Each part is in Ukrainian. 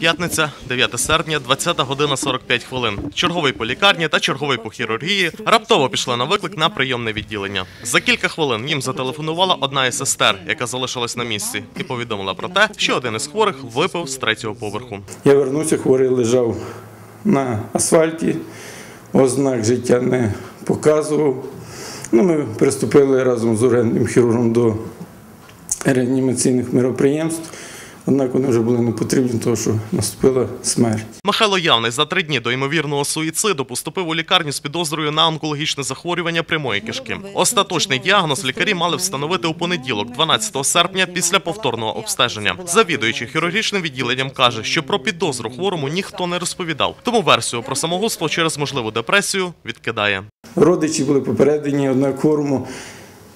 П'ятниця, 9 серпня, 20 година 45 хвилин. Черговий по лікарні та черговий по хірургії раптово пішли на виклик на прийомне відділення. За кілька хвилин їм зателефонувала одна із сестер, яка залишилась на місці, і повідомила про те, що один із хворих випив з третього поверху. Я вернувся, хворий лежав на асфальті, ознак життя не показував. Ну, ми приступили разом з урядним хірургом до реанімаційних мероприємств, однак вони вже були не потрібні, тому що наступила смерть. Михайло Явний за три дні до ймовірного суїциду поступив у лікарню з підозрою на онкологічне захворювання прямої кишки. Остаточний діагноз лікарі мали встановити у понеділок, 12 серпня, після повторного обстеження. Завідуючий хірургічним відділенням каже, що про підозру хворому ніхто не розповідав. Тому версію про самогубство через можливу депресію відкидає. Родичі були попередені, однак хворому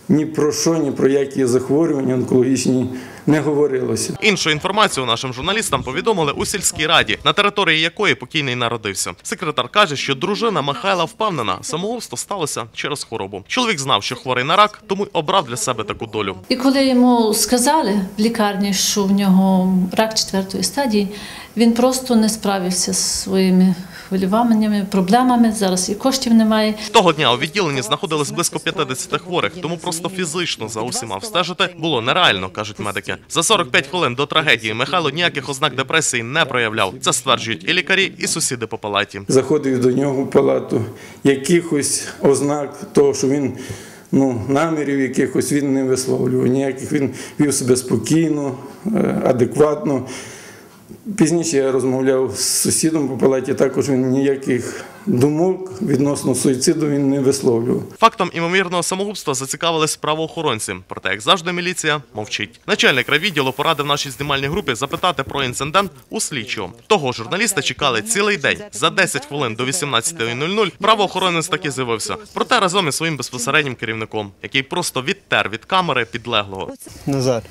ні про що, ні про які захворювання онкологічні не говорилося. Іншу інформацію нашим журналістам повідомили у сільській раді, на території якої покійний народився. Секретар каже, що дружина Михайла впевнена, самогубство сталося через хворобу. Чоловік знав, що хворий на рак, тому й обрав для себе таку долю. І коли йому сказали в лікарні, що в нього рак четвертої стадії, він просто не справився з своїми хвилюваннями, проблемами. Зараз і коштів немає. Того дня у відділенні знаходились близько 50 хворих, тому просто фізично за усіма встежити було нереально, кажуть медики. За 45 хвилин до трагедії Михайло ніяких ознак депресії не проявляв. Це стверджують і лікарі, і сусіди по палаті. Заходив до нього в палату, якихось ознак того, що він ну, намірів якихось він не висловлював, ніяких він вів себе спокійно, е, адекватно. Пізніше я розмовляв з сусідом по палаті, також він ніяких думок відносно суїциду він не висловлював. Фактом імовірного самогубства зацікавились правоохоронці. Проте, як завжди, міліція мовчить. Начальник райвідділу порадив нашій знімальній групі запитати про інцидент у слідчого. Того журналіста чекали цілий день. За 10 хвилин до 18.00 правоохоронець таки з'явився. Проте разом із своїм безпосереднім керівником, який просто відтер від камери підлеглого. Назар.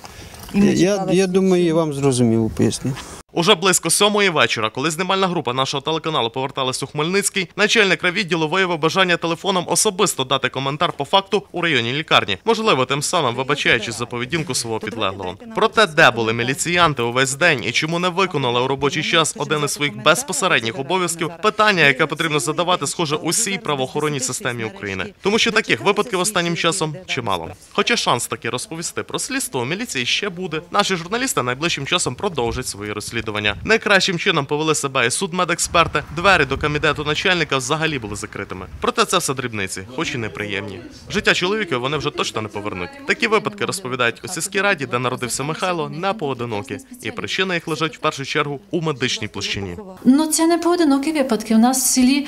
Я, я думаю, я вам зрозумів поясню. Уже близько сьомої вечора, коли знімальна група нашого телеканалу поверталась у Хмельницький, начальник райвідділу виявив бажання телефоном особисто дати коментар по факту у районній лікарні, можливо, тим самим вибачаючись за поведінку свого підлеглого. Проте, де були міліціянти увесь день і чому не виконали у робочий час один із своїх безпосередніх обов'язків, питання, яке потрібно задавати, схоже, усій правоохоронній системі України, тому що таких випадків останнім часом чимало. Хоча шанс таки розповісти про слідство у міліції ще буде. Наші журналісти найближчим часом продовжать свої розслідування. Найкращим чином повели себе і судмедексперти. Двері до кабінету начальника взагалі були закритими. Проте це все дрібниці, хоч і неприємні. Життя чоловіків вони вже точно не повернуть. Такі випадки розповідають у сільській раді, де народився Михайло, не поодинокі, і причина їх лежить в першу чергу у медичній площині. Ну це не поодинокі випадки. У нас в селі,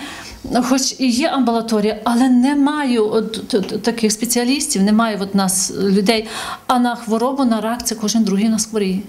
хоч і є амбулаторія, але немає таких спеціалістів, немає от нас людей. А на хворобу на рак це кожен другий нас хворіє.